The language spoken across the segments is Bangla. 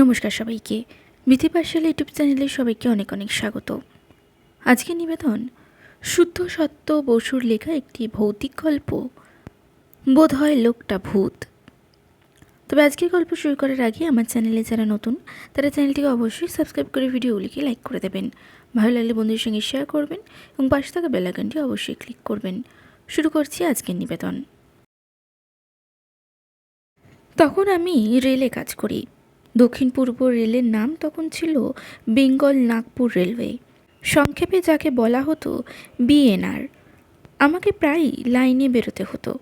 নমস্কার সবাইকে। বিধি পাঠশালা ইউটিউব চ্যানেলে সবাইকে অনেক অনেক স্বাগত। আজকে নিবেদন, শুদ্ধ সত্য বসুর লেখা একটি ভৌতিক গল্প বোধ হয় লোকটা ভূত। তবে আজকের গল্প শুরু করার আগে আমার চ্যানেলে যারা নতুন, তারা চ্যানেলটিকে অবশ্যই সাবস্ক্রাইব করে ভিডিওগুলিকে লাইক করে দেবেন। ভালো লাগলে বন্ধুদের সঙ্গে শেয়ার করবেন এবং পাশে থাকা বেলাইকনটি অবশ্যই ক্লিক করবেন। শুরু করছি আজকের নিবেদন। তখন আমি রেলে কাজ করি। দক্ষিণ পূর্ব রেলের নাম তখন ছিল বেঙ্গল নাগপুর রেলওয়ে। সংক্ষেপে যাকে বলা হতো বিএনআর। আমাকে প্রায়ই লাইনে বেরোতে হতো।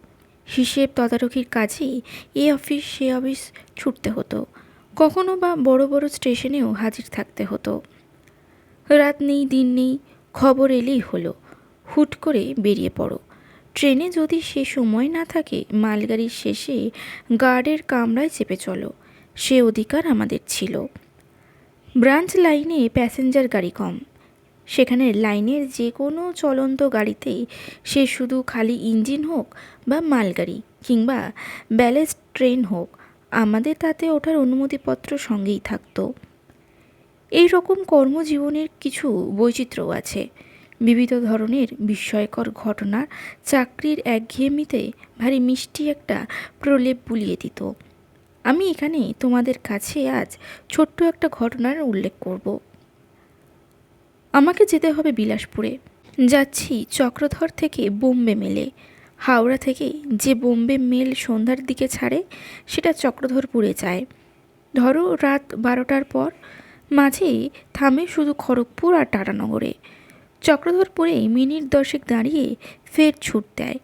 হিসেব তদারকির কাজে এ অফিস, সে অফিস ছুটতে হতো। কখনো বা বড় বড় স্টেশনেও হাজির থাকতে হতো। রাত নেই, দিন নেই, খবর এলেই হলো। হুট করে বেরিয়ে পড়ো। ট্রেনে যদি সে সময় না থাকে, মালগাড়ির শেষে গার্ডের কামরায় চেপে চলো। সে অধিকার আমাদের ছিল। ব্রাঞ্চ লাইনে প্যাসেঞ্জার গাড়ি কম। সেখানে লাইনের যে কোনো চলন্ত গাড়িতেই সে শুধু খালি ইঞ্জিন হোক বা মালগাড়ি কিংবা ব্যালেস্ট ট্রেন হোক, আমাদের তাতে ওঠার অনুমতিপত্র সঙ্গেই থাকতো। এই রকম কর্মজীবনের কিছু বৈচিত্র্যও আছে। বিবিধ ধরনের বিস্ময়কর ঘটনার চাকরির একঘেয়েমিতে ভারী মিষ্টি একটা প্রলেপ বুলিয়ে দিত। আমি এখানে তোমাদের কাছে আজ ছোট্ট একটা ঘটনার উল্লেখ করব। আমাকে যেতে হবে বিলাসপুরে। যাচ্ছি চক্রধর থেকে বোম্বে মেলে। হাওড়া থেকে যে বোম্বে মেল সন্ধ্যার দিকে ছাড়ে, সেটা চক্রধরপুরে যায়। ধরো রাত বারোটার পর, মাঝে থামে শুধু খড়গপুর আর টাটানগরে চক্রধরপুরে মিনিট দশেক দাঁড়িয়ে ফের ছুট দেয়।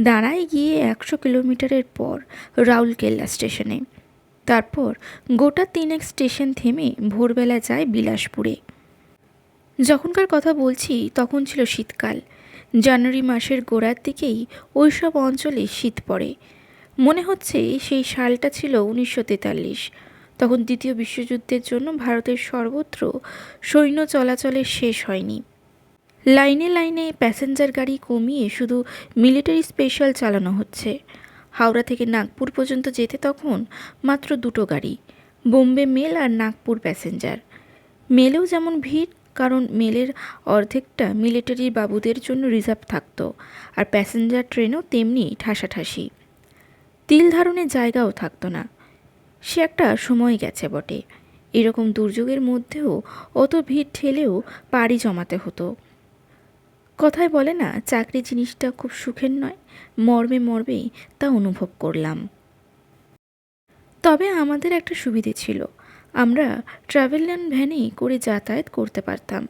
দাঁড়ায় গিয়ে একশো কিলোমিটারের পর রাউলকেল্লা স্টেশনে। তারপর গোটা তিনেক স্টেশন থেমে ভোরবেলা যায় বিলাসপুরে। যখনকার কথা বলছি, তখন ছিল শীতকাল। জানুয়ারি মাসের গোড়ার দিকেই ওই সব অঞ্চলে শীত পড়ে। মনে হচ্ছে সেই সালটা ছিল উনিশশো তেতাল্লিশ। তখন দ্বিতীয় বিশ্বযুদ্ধের জন্য ভারতের সর্বত্র সৈন্য চলাচলের শেষ হয়নি। লাইনে লাইনে প্যাসেঞ্জার গাড়ি কমিয়ে শুধু মিলিটারি স্পেশাল চালানো হচ্ছে। হাওড়া থেকে নাগপুর পর্যন্ত যেতে তখন মাত্র দুটো গাড়ি, বোম্বে মেল আর নাগপুর প্যাসেঞ্জার। মেলেও যেমন ভিড়, কারণ মেলের অর্ধেকটা মিলিটারি বাবুদের জন্য রিজার্ভ থাকতো, আর প্যাসেঞ্জার ট্রেনও তেমনি ঠাসাঠাসি। তিল ধারণের জায়গাও থাকতো না। সে একটা সময় গেছে বটে। এরকম দুর্যোগের মধ্যেও অত ভিড় ঠেলেও পাড়ি জমাতে হতো। কথায় বলে না, চাকরি জিনিসটা খুব সুখের নয়। মর্মে মর্মেই তা অনুভব করলাম। তবে আমাদের একটা সুবিধে ছিল। আমরা ট্রাভেলান ভ্যানে করে যাতায়াত করতে পারতাম।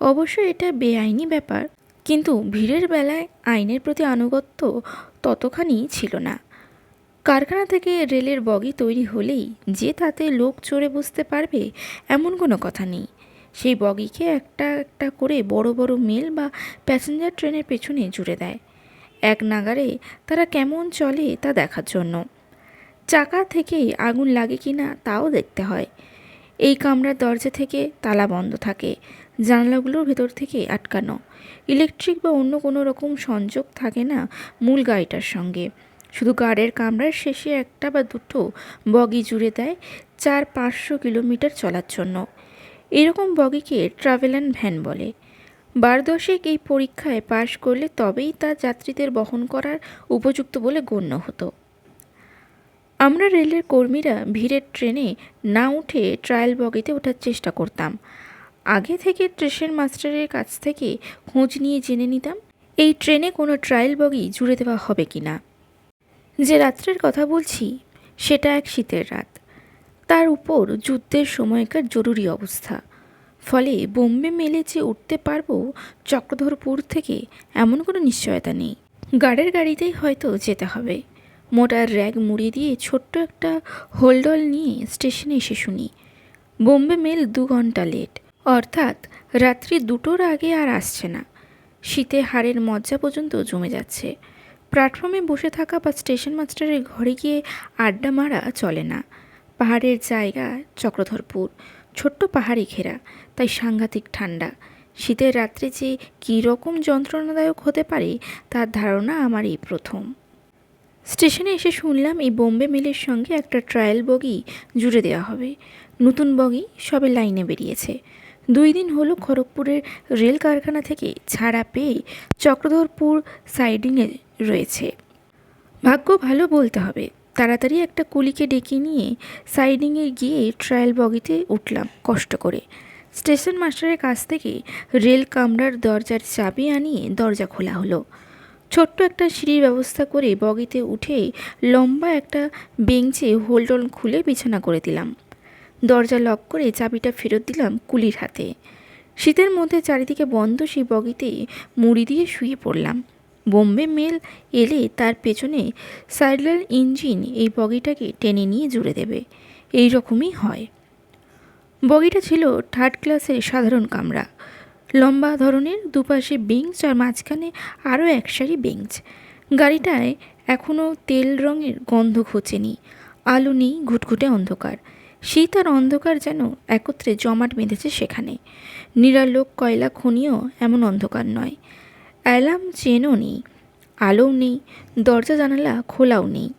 অবশ্য এটা বেআইনি ব্যাপার, কিন্তু ভিড়ের বেলায় আইনের প্রতি আনুগত্য ততখানি ছিল না। কারখানা থেকে রেলের বগি তৈরি হলেই যে তাতে লোক চড়ে বসতে পারবে এমন কোনো কথা নেই। সেই বগিকে একটা একটা করে বড় বড় মেল বা প্যাসেঞ্জার ট্রেনের পেছনে জুড়ে দেয়। এক নাগারে তারা কেমন চলে তা দেখার জন্য। চাকা থেকে আগুন লাগে কি না তাও দেখতে হয়। এই কামরার দরজা থেকে তালা বন্ধ থাকে, জানলাগুলোর ভেতর থেকে আটকানো। ইলেকট্রিক বা অন্য কোনো রকম সংযোগ থাকে না মূল গাড়িটার সঙ্গে। শুধু গাড়ির কামরার শেষে একটা বা দুটো বগি জুড়ে দেয়, চার পাঁচশো কিলোমিটার চলার জন্য। এরকম বগিকে ট্রাভেলান ভ্যান বলে। বার দশেক এই পরীক্ষায় পাশ করলে তবেই তা যাত্রীদের বহন করার উপযুক্ত বলে গণ্য হতো। আমরা রেলের কর্মীরা ভিড়ের ট্রেনে না উঠে ট্রায়াল বগিতে ওঠার চেষ্টা করতাম। আগে থেকে স্টেশন মাস্টারের কাছ থেকে খোঁজ নিয়ে জেনে নিতাম, এই ট্রেনে কোনো ট্রায়াল বগি জুড়ে দেওয়া হবে কি না যে রাত্রের কথা বলছি, সেটা এক শীতের রাত। তার উপর যুদ্ধের সময়কার জরুরি অবস্থা। ফলে বোম্বে মেলে যে উঠতে পারব, চক্রধরপুর থেকে এমন কোনো নিশ্চয়তা নেই। গার্ডের গাড়িতেই হয়তো যেতে হবে। মোটার র্যাগ মুড়িয়ে দিয়ে ছোট্ট একটা হোল্ডল নিয়ে স্টেশনে এসে শুনি। বোম্বে মেল দু ঘণ্টা লেট। অর্থাৎ রাত্রি দুটোর আগে আর আসছে না। শীতে হাড়ের মজ্জা পর্যন্ত জমে যাচ্ছে। প্ল্যাটফর্মে বসে থাকা বা স্টেশন মাস্টারের ঘরে গিয়ে আড্ডা মারা চলে না। পাহাড়ের জায়গা চক্রধরপুর। ছোট্ট পাহাড়ি ঘেরা, তাই সাংঘাতিক ঠান্ডা। শীতের রাত্রে যে কী রকম যন্ত্রণাদায়ক হতে পারে, তার ধারণা আমার এই প্রথম। স্টেশনে এসে শুনলাম এই বোম্বে মেলের সঙ্গে একটা ট্রায়াল বগি জুড়ে দেওয়া হবে। নতুন বগি সবে লাইনে বেরিয়েছে। দুই দিন হলো খড়গপুরের রেল কারখানা থেকে ছাড়া পেয়ে চক্রধরপুর সাইডিংয়ে রয়েছে। ভাগ্য ভালো বলতে হবে। তাড়াতাড়ি একটা কুলিকে ডেকে নিয়ে সাইডিংয়ে গিয়ে ট্রায়াল বগিতে উঠলাম, কষ্ট করে। স্টেশন মাস্টারের কাছ থেকে রেল কামরার দরজার চাবি আনিয়ে দরজা খোলা হলো। ছোট্ট একটা সিঁড়ির ব্যবস্থা করে বগিতে উঠে লম্বা একটা বেঞ্চে হোল্ডন খুলে বিছানা করে দিলাম। দরজা লক করে চাবিটা ফেরত দিলাম কুলির হাতে। শীতের মধ্যে চারিদিকে বন্ধ সেই বগিতে মুড়ি দিয়ে শুয়ে পড়লাম। বোম্বে মেল এলে তার পেছনে সাইডলার ইঞ্জিন এই বগিটাকে টেনে নিয়ে জুড়ে দেবে। এই রকমই হয়। বগিটা ছিল থার্ড ক্লাসের সাধারণ কামরা। লম্বা ধরনের, দুপাশে বেঞ্চ আর মাঝখানে আরও এক সারি বেঞ্চ। গাড়িটায় এখনও তেল রঙের গন্ধ ঘোচেনি। আলো নেই, ঘুটঘুটে অন্ধকার। শীত আর অন্ধকার যেন একত্রে জমাট বেঁধেছে সেখানে। নিরালোক কয়লা খনিও এমন অন্ধকার নয়। অ্যালার্ম চেনও নেই, আলোও নেই, দরজা জানালা খোলাও নেই।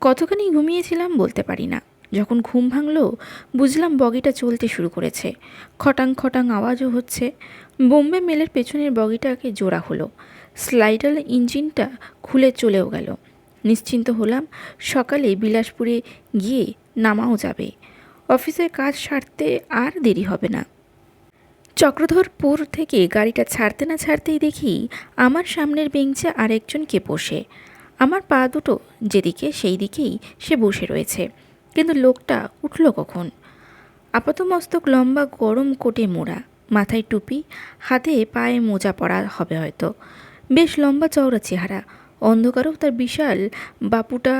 কতখানি ঘুমিয়েছিলাম বলতে পারি না। যখন ঘুম ভাঙলো, বুঝলাম বগিটা চলতে শুরু করেছে। খটাং খটাং আওয়াজও হচ্ছে। বোম্বে মেলের পেছনের বগিটাকে জোড়া হলো। স্লাইডার ইঞ্জিনটা খুলে চলেও গেল। নিশ্চিন্ত হলাম সকালে বিলাসপুরে গিয়ে নামাও যাবে। অফিসের কাজ সারতে আর দেরি হবে না। চক্রধরপুর থেকে গাড়িটা ছাড়তে না ছাড়তেই দেখি আমার সামনের বেঞ্চে আরেকজনকে বসে। আমার পা দুটো যেদিকে সেই দিকেই সে বসে রয়েছে, কিন্তু লোকটা উঠল কখন? আপাতমস্তক লম্বা গরম কোটে মোড়া, মাথায় টুপি, হাতে পায়ে মোজা পরা হবে হয়তো। বেশ লম্বা চওড়া চেহারা, অন্ধকারেও তার বিশাল বাপুটা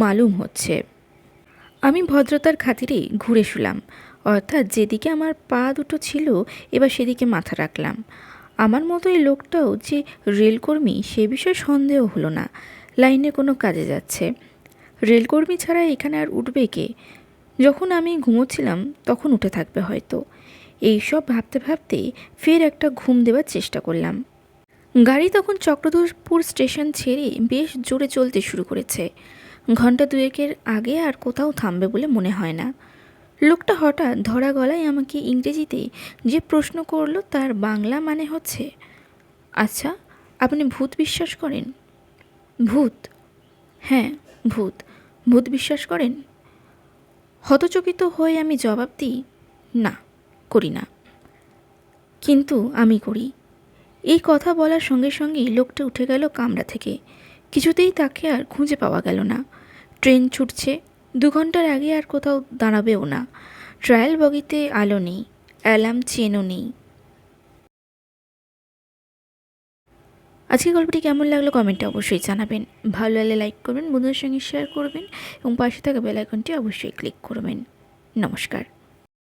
মালুম হচ্ছে। আমি ভদ্রতার খাতিরে ঘুরে শুলাম। অর্থাৎ যেদিকে আমার পা দুটো ছিল, এবার সেদিকে মাথা রাখলাম। আমার মতো এই লোকটাও যে রেলকর্মী, সে বিষয়ে সন্দেহ হলো না। লাইনে কোনো কাজে যাচ্ছে। রেলকর্মী ছাড়া এখানে আর উঠবে কে? যখন আমি ঘুমোচ্ছিলাম, তখন উঠে থাকবে হয়তো। এইসব ভাবতে ভাবতে ফের একটা ঘুম দেওয়ার চেষ্টা করলাম। গাড়ি তখন চক্রধরপুর স্টেশন ছেড়ে বেশ জোরে চলতে শুরু করেছে। ঘণ্টা দুয়েকের আগে আর কোথাও থামবে বলে মনে হয় না। লোকটা হঠাৎ ধরা গলায় আমাকে ইংরেজিতে যে প্রশ্ন করল তার বাংলা মানে হচ্ছে আচ্ছা আপনি ভূত বিশ্বাস করেন? ভূত? হ্যাঁ ভূত। ভূত বিশ্বাস করেন? হতচকিত হয়ে আমি জবাব দিই, না, করি না। কিন্তু আমি করি। এই কথা বলার সঙ্গে সঙ্গেই লোকটা উঠে গেল কামরা থেকে। কিছুতেই তাকে আর খুঁজে পাওয়া গেল না। ট্রেন ছুটছে দু ঘণ্টার আগে আর কোথাও দাঁড়াবেও না। ট্রায়াল বগিতে আলো নেই, অ্যালার্ম চেনও নেই। আজকে গল্পটি কেমন লাগল কমেন্টে অবশ্যই জানাবেন। ভালো লাগলে লাইক করবেন, বন্ধুদের সঙ্গে শেয়ার করবেন এবং পাশে থাকা বেলাইকনটি অবশ্যই ক্লিক করবেন। নমস্কার।